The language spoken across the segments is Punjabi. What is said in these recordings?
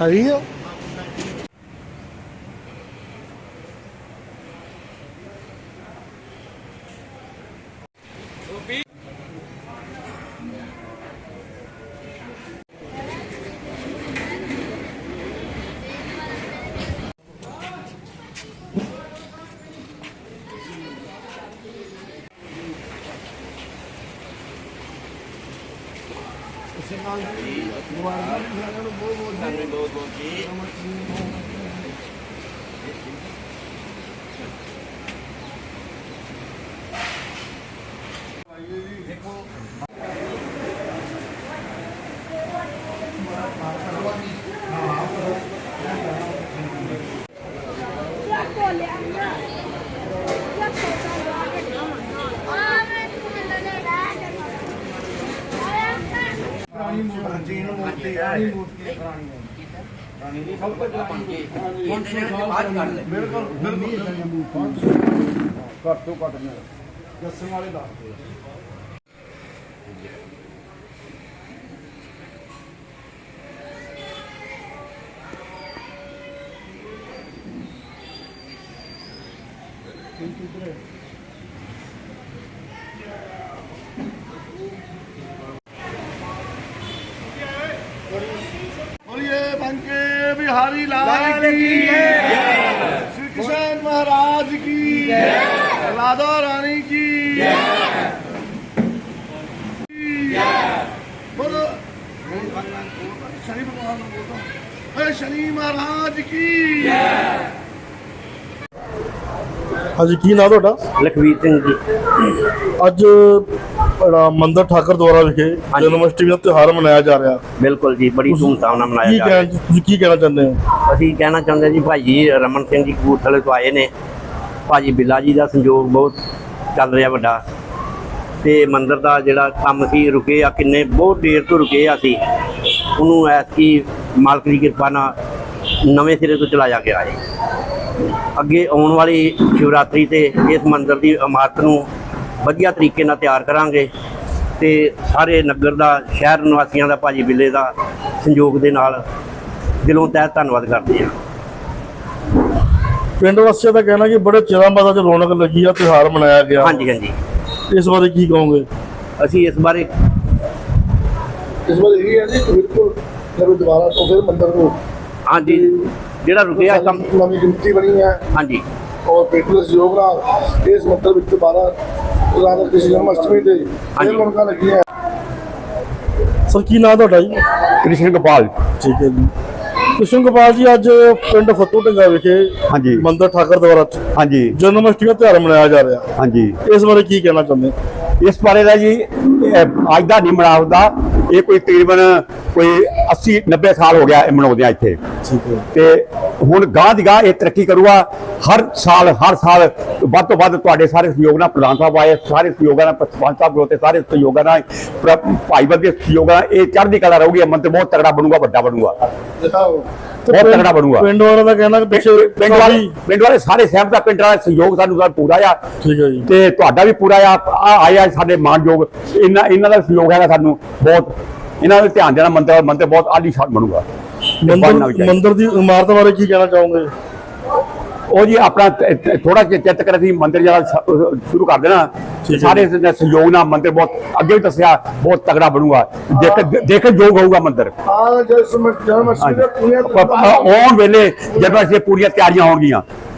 ¿Ha habido? Opi. ਹੈਗੀ ਆ ਪੁਰਾਣੀ ਕੀਤੀ ਹੈ। ਨਹੀਂ ਮੂਰਤੀ ਪੁਰਾਣੀ ਹੈ। ਪੁਰਾਣੀ ਨਹੀਂ ਸਭ ਤੋਂ ਪੁਰਾਣੀ ਹੁਣ ਦੇ ਜਿਹੜੇ ਬਾਅਦ ਕੱਢ ਲੈ ਬਿਲਕੁਲ ਬਿਲਕੁਲ। ਘੱਟ ਤੋਂ ਘੱਟ ਨੇ ਦੱਸਣ ਵਾਲੇ ਦੱਸਦੇ ਕਿੰਨੀ ਕਿਧਰ ਹੈ? की श्री कृष्ण महाराज की राधा रानी की बोलो शनि भगवान बोलो हे शनि महाराज की ਹਾਂਜੀ ਕੀ ਨਾਂ ਤੁਹਾਡਾ ਲਖਵੀਰ ਸਿੰਘ ਜੀ ਅੱਜ ਜਿਹੜਾ ਮੰਦਰ ਠਾਕਰ ਦੁਆਰਾ ਵਿਖੇ ਹਾਂਜੀ। ਜਨਮ ਅਸ਼ਟਮੀ ਦਾ ਤਿਉਹਾਰ ਮਨਾਇਆ ਜਾ ਰਿਹਾ। ਬਿਲਕੁਲ ਜੀ ਬੜੀ ਧੂਮਧਾਮ ਨਾਲ ਮਨਾਇਆ ਕੀ ਜਾ ਰਿਹਾ। ਕਹਿਣਾ ਤੁਸੀਂ ਕੀ ਕਹਿਣਾ ਚਾਹੁੰਦੇ ਹੋ? ਅਸੀਂ ਕਹਿਣਾ ਚਾਹੁੰਦੇ ਜੀ ਭਾਈ ਜੀ ਰਮਨ ਸਿੰਘ ਜੀ ਕਪੂਰਥਲੇ ਤੋਂ ਆਏ ਨੇ। ਭਾਜੀ ਬਿੱਲਾ ਜੀ ਦਾ ਸੰਯੋਗ ਬਹੁਤ ਚੱਲ ਰਿਹਾ ਵੱਡਾ। ਤੇ ਮੰਦਿਰ ਦਾ ਜਿਹੜਾ ਕੰਮ ਸੀ ਰੁਕੇ ਆ ਕਿੰਨੇ ਬਹੁਤ ਦੇਰ ਤੋਂ ਰੁਕੇ ਆ ਸੀ ਉਹਨੂੰ ਐਸੀ ਮਾਲਕ ਦੀ ਕਿਰਪਾ ਨਾਲ ਨਵੇਂ ਸਿਰੇ ਤੋਂ ਚਲਾਇਆ ਗਿਆ ਹੈ। ਅੱਗੇ ਆਉਣ ਵਾਲੀ ਸ਼ਿਵਰਾਤਰੀ ਤੇ ਇਸ ਮੰਦਿਰ ਦੀ ਇਮਾਰਤ ਨੂੰ ਵਧੀਆ ਤਰੀਕੇ ਨਾਲ ਤਿਆਰ ਕਰਾਂਗੇ ਤੇ ਸਾਰੇ ਨਗਰ ਦਾ ਸ਼ਹਿਰ ਨਿਵਾਸੀਆਂ ਦਾ ਭਾਜੀ ਬਿੱਲੇ ਦਾ ਸੰਯੋਗ ਦੇ ਨਾਲ ਦਿਲੋਂ ਤਹਿ ਧੰਨਵਾਦ ਕਰਦੇ ਹਾਂ। ਪਿੰਡ ਵਾਸੀਆਂ ਦਾ ਕਹਿਣਾ ਕਿ ਬੜੇ ਚਿਰਾਂ ਬਾਅਦ ਅੱਜ ਰੌਣਕ ਲੱਗੀ ਆ ਤਿਉਹਾਰ ਮਨਾਇਆ ਗਿਆ। ਹਾਂਜੀ ਹਾਂਜੀ। ਇਸ ਬਾਰੇ ਕੀ ਕਹੋਗੇ? ਅਸੀਂ ਇਸ ਬਾਰੇ ਇਸ ਵਾਰ ਇਹ ਹੈ ਜੀ ਕਿ ਬਿਲਕੁਲ ਜਦੋਂ ਦੁਬਾਰਾ ਤੋਂ ਫਿਰ ਮੰਦਰ ਨੂੰ ਹਾਂਜੀ ਜਿਹੜਾ ਰੁਕਿਆ ਕੰਮ ਨਵੀਂ ਗਿਣਤੀ ਬਣੀ ਹੈ। ਹਾਂਜੀ। ਔਰ ਦੇ ਸਹਿਯੋਗ ਨਾਲ ਇਸ ਮੰਦਰ ਵਿੱਚ ਦੁਬਾਰਾ ਰਾਧਾ ਕ੍ਰਿਸ਼ਨ ਤੇ ਸਰ ਕੀ ਨਾਂ ਤੁਹਾਡਾ ਜੀ? ਕ੍ਰਿਸ਼ਨ ਗੋਪਾਲ। ਠੀਕ ਹੈ ਜੀ। ਕ੍ਰਿਸ਼ਨ ਗੋਪਾਲ ਜੀ ਅੱਜ ਪਿੰਡ ਫੱਤੂ ਢੰਗਾ ਵਿਖੇ ਹਾਂਜੀ। ਮੰਦਰ ਠਾਕਰ ਦੁਆਰਾ ਹਾਂਜੀ। ਜਨਮ ਅਸ਼ਟਮੀ ਦਾ ਤਿਉਹਾਰ ਮਨਾਇਆ ਜਾ ਰਿਹਾ। ਹਾਂਜੀ। ਇਸ ਬਾਰੇ ਕੀ ਕਹਿਣਾ ਚਾਹੁੰਦੇ? ਇਸ ਬਾਰੇ ਦਾ ਜੀ ਅੱਜ ਦਾ ਨਹੀਂ ਮਨਾਉਂਦਾ। ਇਹ ਕੋਈ ਤਕਰੀਬਨ ਕੋਈ 80 90 ਸਾਲ ਹੋ ਗਿਆ ਇਹ ਮਨਾਉਂਦੇ ਆ ਇੱਥੇ ਤੇ ਹੁਣ ਗਾਂ ਦੀ ਗਾਂ ਇਹ ਤਰੱਕੀ ਕਰੂਗਾ। ਹਰ ਸਾਲ ਹਰ ਸਾਲ ਵੱਧ ਤੋਂ ਵੱਧ ਤੁਹਾਡੇ ਸਾਰੇ ਸਹਿਯੋਗ ਨਾਲ ਪ੍ਰਧਾਨ ਸਾਹਿਬ ਆਏ ਸਾਰੇ ਸਹਿਯੋਗਾਂ ਨਾਲ ਸਰਪੰਚ ਸਾਹਿਬ ਖਲੋਤੇ ਸਾਰੇ ਸਹਿਯੋਗਾਂ ਨਾਲ ਪ੍ਰ- ਭਾਈ ਬੰਦੇ ਸਹਿਯੋਗਾਂ ਨਾਲ ਇਹ ਚੜ੍ਹਦੀ ਕਲਾ ਰਹੂਗੀ ਮੰਤਰ ਬਹੁਤ ਤਗੜਾ ਬਣੂਗਾ ਵੱਡਾ ਬਣੂਗਾ। ਬਹੁਤ ਤਗੜਾ ਬਣੂਗਾ। ਪਿੰਡ ਵਾਲਿਆਂ ਦਾ ਕਹਿਣਾ ਕਿ ਪਿੱਛੇ ਪਿੰਡ ਵਾਲੇ ਪਿੰਡ ਵਾਲੇ ਸਾਰੇ ਸਹਿਮਤ ਆ ਪਿੰਡ ਵਾਲੇ ਸਹਿਯੋਗ ਸਾਨੂੰ ਦਾ ਪੂਰਾ ਆ। ਠੀਕ ਹੈ ਜੀ। ਤੇ ਤੁਹਾਡਾ ਵੀ ਪੂਰਾ ਆ ਆ- ਆਇਆ ਸਾਡੇ ਮਾਨਯੋਗ। ਇਹਨਾਂ ਇਹਨਾਂ ਦਾ ਸਹਿਯੋਗ ਹੈਗਾ ਸਾਨੂੰ ਬਹੁਤ। ਇਹਨਾਂ ਦੇ ਧਿਆਨ ਦੇਣਾ ਮੰਦਰ ਮੰਦਰ ਬਹੁਤ ਆਲੀਸ਼ਾਨ ਬਣੂਗਾ। ਤੇ ਬਣਨਾ ਵੀ ਮੰਦਰ ਦੀ ਇਮਾਰਤ ਬਾਰੇ ਕੀ ਕਹਿਣਾ ਚਾਹੋਗੇ? ਉਹ ਜੀ ਆਪਣਾ ਥੋੜਾ ਜਿਹਾ ਚਿੱਤ ਕਰ ਅਸੀਂ ਮੰਦਰ ਜਿਹੜਾ ਸ਼ੁਰੂ ਕਰ ਦੇਣਾ। ਸਾਰੇ ਦੇ ਸਹਿਯੋਗ ਨਾਲ ਮੰਦਰ ਬਹੁਤ ਅੱਗੇ ਵੀ ਦੱਸਿਆ ਬਹੁਤ ਤਗੜਾ ਬਣੂਗਾ। ਦੇਖ ਦੇਖ ਯੋਗ ਹੋਊਗਾ ਮੰਦਰ। ਆਉਣ ਵੇਲੇ ਜਦੋਂ ਅਸੀਂ ਪੂਰੀਆਂ ਤਿਆਰੀਆਂ ਹੋਣਗੀਆਂ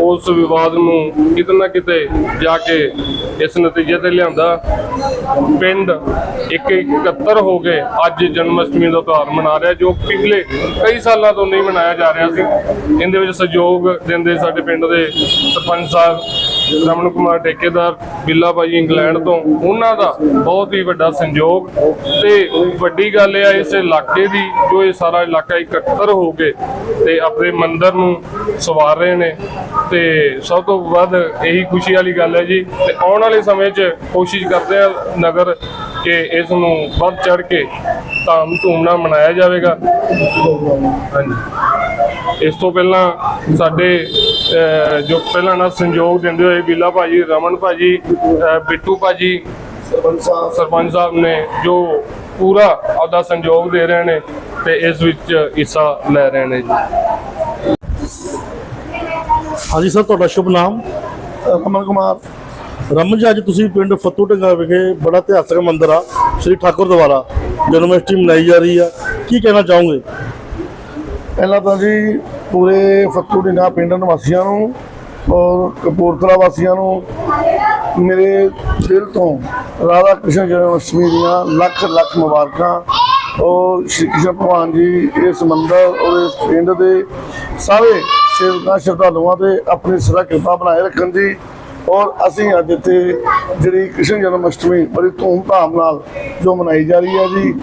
ਉਸ ਵਿਵਾਦ ਨੂੰ ਕਿਤੇ ਨਾ ਕਿਤੇ ਜਾ ਕੇ ਇਸ ਨਤੀਜੇ ਤੇ ਲਿਆਂਦਾ। ਪਿੰਡ ਇੱਕ ਇਕੱਤਰ ਹੋ ਕੇ ਅੱਜ ਜਨਮ ਅਸ਼ਟਮੀ ਦਾ ਤਿਉਹਾਰ ਮਨਾ ਰਿਹਾ, ਜੋ ਪਿਛਲੇ ਕਈ ਸਾਲਾਂ ਤੋਂ ਨਹੀਂ ਮਨਾਇਆ ਜਾ ਰਿਹਾ ਸੀ। ਇਹਦੇ ਵਿੱਚ ਸਹਿਯੋਗ ਦਿੰਦੇ ਸਾਡੇ ਪਿੰਡ ਦੇ ਸਰਪੰਚ ਸਾਹਿਬ ਰਮਨ ਕੁਮਾਰ ਠੇਕੇਦਾਰ, ਬਿੱਲਾ ਭਾਈ ਇੰਗਲੈਂਡ ਤੋਂ, ਉਹਨਾਂ ਦਾ ਬਹੁਤ ਹੀ ਵੱਡਾ ਸੰਯੋਗ। ਤੇ ਵੱਡੀ ਗੱਲ ਇਹ ਆ, ਇਸ ਇਲਾਕੇ ਦੀ ਜੋ ਇਹ ਸਾਰਾ ਇਲਾਕਾ ਇਕੱਤਰ ਹੋ ਕੇ ਤੇ ਆਪਣੇ ਮੰਦਰ ਨੂੰ ਸਵਾਰ ਰਹੇ ਨੇ। ਤੇ ਸਭ ਤੋਂ ਵੱਧ ਇਹੀ ਖੁਸ਼ੀ ਵਾਲੀ ਗੱਲ ਹੈ ਜੀ, ਤੇ ਆਉਣ ਵਾਲੇ ਸਮੇਂ 'ਚ ਕੋਸ਼ਿਸ਼ ਕਰਦੇ ਆ ਨਗਰ ਕਿ ਇਸ ਨੂੰ ਵੱਧ ਚੜ ਕੇ ਧਾਮ ਧੂਮ ਨਾਲ ਮਨਾਇਆ ਜਾਵੇਗਾ। ਹਾਂਜੀ। ਇਸ ਤੋਂ ਪਹਿਲਾਂ ਸਾਡੇ ਜੋ ਪਹਿਲਾਂ ਨਾਲ ਸੰਯੋਗ ਦਿੰਦੇ ਹੋਏ ਬਿੱਲਾ ਭਾਜੀ ਰਮਨ ਭਾਜੀ ਬਿੱਟੂ ਭਾਜੀ ਸਰਪੰਚ ਸਾਹਿਬ ਨੇ ਜੋ ਪੂਰਾ ਆਪਦਾ ਸੰਯੋਗ ਦੇ ਰਹੇ ਨੇ ਤੇ ਇਸ ਵਿੱਚ ਹਿੱਸਾ ਲੈ ਰਹੇ ਨੇ ਜੀ। ਹਾਂਜੀ ਸਰ ਤੁਹਾਡਾ ਸ਼ੁਭ ਨਾਮ? ਅਮਨ ਕੁਮਾਰ। ਰਮਨ ਜੀ ਅੱਜ ਤੁਸੀਂ ਪਿੰਡ ਫੱਤੂ ਢੰਗਾ ਵਿਖੇ ਬੜਾ ਇਤਿਹਾਸਕ ਮੰਦਿਰ ਆ ਸ੍ਰੀ ਠਾਕੁਰ ਦੁਆਰਾ ਜਨਮ ਅਸ਼ਟਮੀ ਮਨਾਈ ਜਾ ਰਹੀ ਆ। ਕੀ ਕਹਿਣਾ ਚਾਹੋਗੇ? ਪਹਿਲਾਂ ਤਾਂ ਜੀ ਪੂਰੇ ਫੱਤੂ ਢਿੰਗਾ ਪਿੰਡ ਨਿਵਾਸੀਆਂ ਨੂੰ ਔਰ ਕਪੂਰਥਲਾ ਵਾਸੀਆਂ ਨੂੰ ਮੇਰੇ ਦਿਲ ਤੋਂ ਰਾਧਾ ਕ੍ਰਿਸ਼ਨ ਜਨਮ ਅਸ਼ਟਮੀ ਦੀਆਂ ਲੱਖ ਲੱਖ ਮੁਬਾਰਕਾਂ। ਔਰ ਸ਼੍ਰੀ ਕ੍ਰਿਸ਼ਨ ਭਗਵਾਨ ਜੀ ਇਸ ਮੰਦਰ ਔਰ ਇਸ ਪਿੰਡ ਦੇ ਸਾਰੇ ਸੇਵਕਾਂ, ਸ਼ਰਧਾਲੂਆਂ ਤੇ ਆਪਣੀ ਸਦਾ ਕਿਰਪਾ ਬਣਾਏ ਰੱਖਣ ਜੀ ਔਰ ਅਸੀਂ ਅੱਜ ਇੱਥੇ ਜਿਹੜੀ ਕ੍ਰਿਸ਼ਨ ਜਨਮ ਅਸ਼ਟਮੀ ਬੜੀ ਧੂਮ-ਧਾਮ ਨਾਲ ਜੋ ਮਨਾਈ ਜਾ ਰਹੀ ਹੈ ਜੀ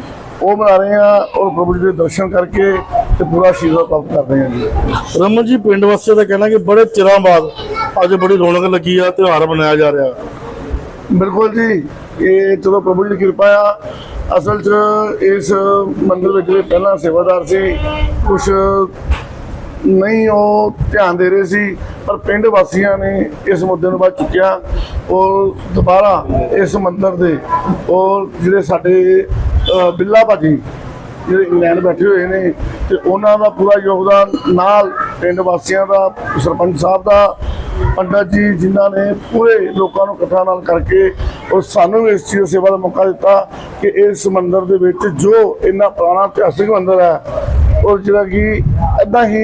ਉਹ ਮਨਾ ਰਹੇ ਹਾਂ ਔਰ ਪ੍ਰਭੂ ਜੀ ਦੇ ਦਰਸ਼ਨ ਕਰਕੇ ਤੇ ਪੂਰਾ ਆਸ਼ੀਰਵਾਦ ਪ੍ਰਾਪਤ ਕਰ ਰਹੇ ਹਾਂ ਜੀ। ਰਮਨ ਜੀ ਪਿੰਡ ਵਾਸੀਆਂ ਦਾ ਕਹਿਣਾ ਕਿ ਬੜੇ ਚਿਰਾਂ ਬਾਅਦ ਅੱਜ ਬੜੀ ਰੌਣਕ ਲੱਗੀ ਆ ਤਿਉਹਾਰ ਮਨਾਇਆ ਜਾ ਰਿਹਾ। ਬਿਲਕੁਲ ਜੀ ਇਹ ਚਲੋ ਪ੍ਰਭੂ ਜੀ ਦੀ ਕਿਰਪਾ ਆ। ਅਸਲ 'ਚ ਇਸ ਮੰਦਿਰ ਵਿੱਚ ਜਿਹੜੇ ਪਹਿਲਾਂ ਸੇਵਾਦਾਰ ਸੀ ਕੁਝ ਨਹੀਂ ਉਹ ਧਿਆਨ ਦੇ ਰਹੇ ਸੀ ਪਰ ਪਿੰਡ ਵਾਸੀਆਂ ਨੇ ਇਸ ਮੁੱਦੇ ਨੂੰ ਬਾਅਦ ਚੁੱਕਿਆ ਔਰ ਦੁਬਾਰਾ ਇਸ ਮੰਦਿਰ ਦੇ ਔਰ ਜਿਹੜੇ ਸਾਡੇ ਬਿੱਲਾ ਭਾਜੀ, ਜਿਹੜੇ ਇੰਗਲੈਂਡ ਬੈਠੇ ਹੋਏ ਨੇ, ਤੇ ਉਹਨਾਂ ਦਾ ਪੂਰਾ ਯੋਗਦਾਨ ਨਾਲ ਪਿੰਡ ਵਾਸੀਆਂ ਦਾ, ਸਰਪੰਚ ਸਾਹਿਬ ਦਾ, ਪੰਡਤ ਜੀ, ਜਿਨ੍ਹਾਂ ਨੇ ਪੂਰੇ ਲੋਕਾਂ ਨੂੰ ਇਕੱਠਾ ਨਾਲ ਕਰਕੇ ਔਰ ਸਾਨੂੰ ਇਸ ਚੀਜ਼ ਸੇਵਾ ਦਾ ਮੌਕਾ ਦਿੱਤਾ ਕਿ ਇਸ ਮੰਦਿਰ ਦੇ ਵਿੱਚ ਜੋ ਇੰਨਾ ਪੁਰਾਣਾ ਇਤਿਹਾਸਿਕ ਮੰਦਿਰ ਹੈ ਔਰ ਜਿਹੜਾ ਕਿ ਇਦਾਂ ਹੀ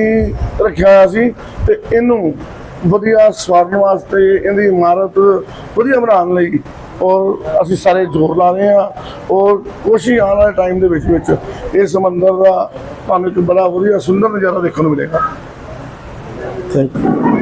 ਰੱਖਿਆ ਹੋਇਆ ਸੀ ਤੇ ਇਹਨੂੰ ਵਧੀਆ ਸਵਾਰਨ ਵਾਸਤੇ, ਇਹਦੀ ਇਮਾਰਤ ਵਧੀਆ ਬਣਾਉਣ ਲਈ ਔਰ ਅਸੀਂ ਸਾਰੇ ਜ਼ੋਰ ਲਾ ਰਹੇ ਹਾਂ ਔਰ ਕੋਸ਼ਿਸ਼ ਆਉਣ ਵਾਲੇ ਟਾਈਮ ਦੇ ਵਿੱਚ ਵਿੱਚ ਇਸ ਮੰਦਰ ਦਾ ਤੁਹਾਨੂੰ ਇੱਕ ਬੜਾ ਵਧੀਆ ਸੁੰਦਰ ਨਜ਼ਾਰਾ ਦੇਖਣ ਨੂੰ ਮਿਲੇਗਾ। Thank you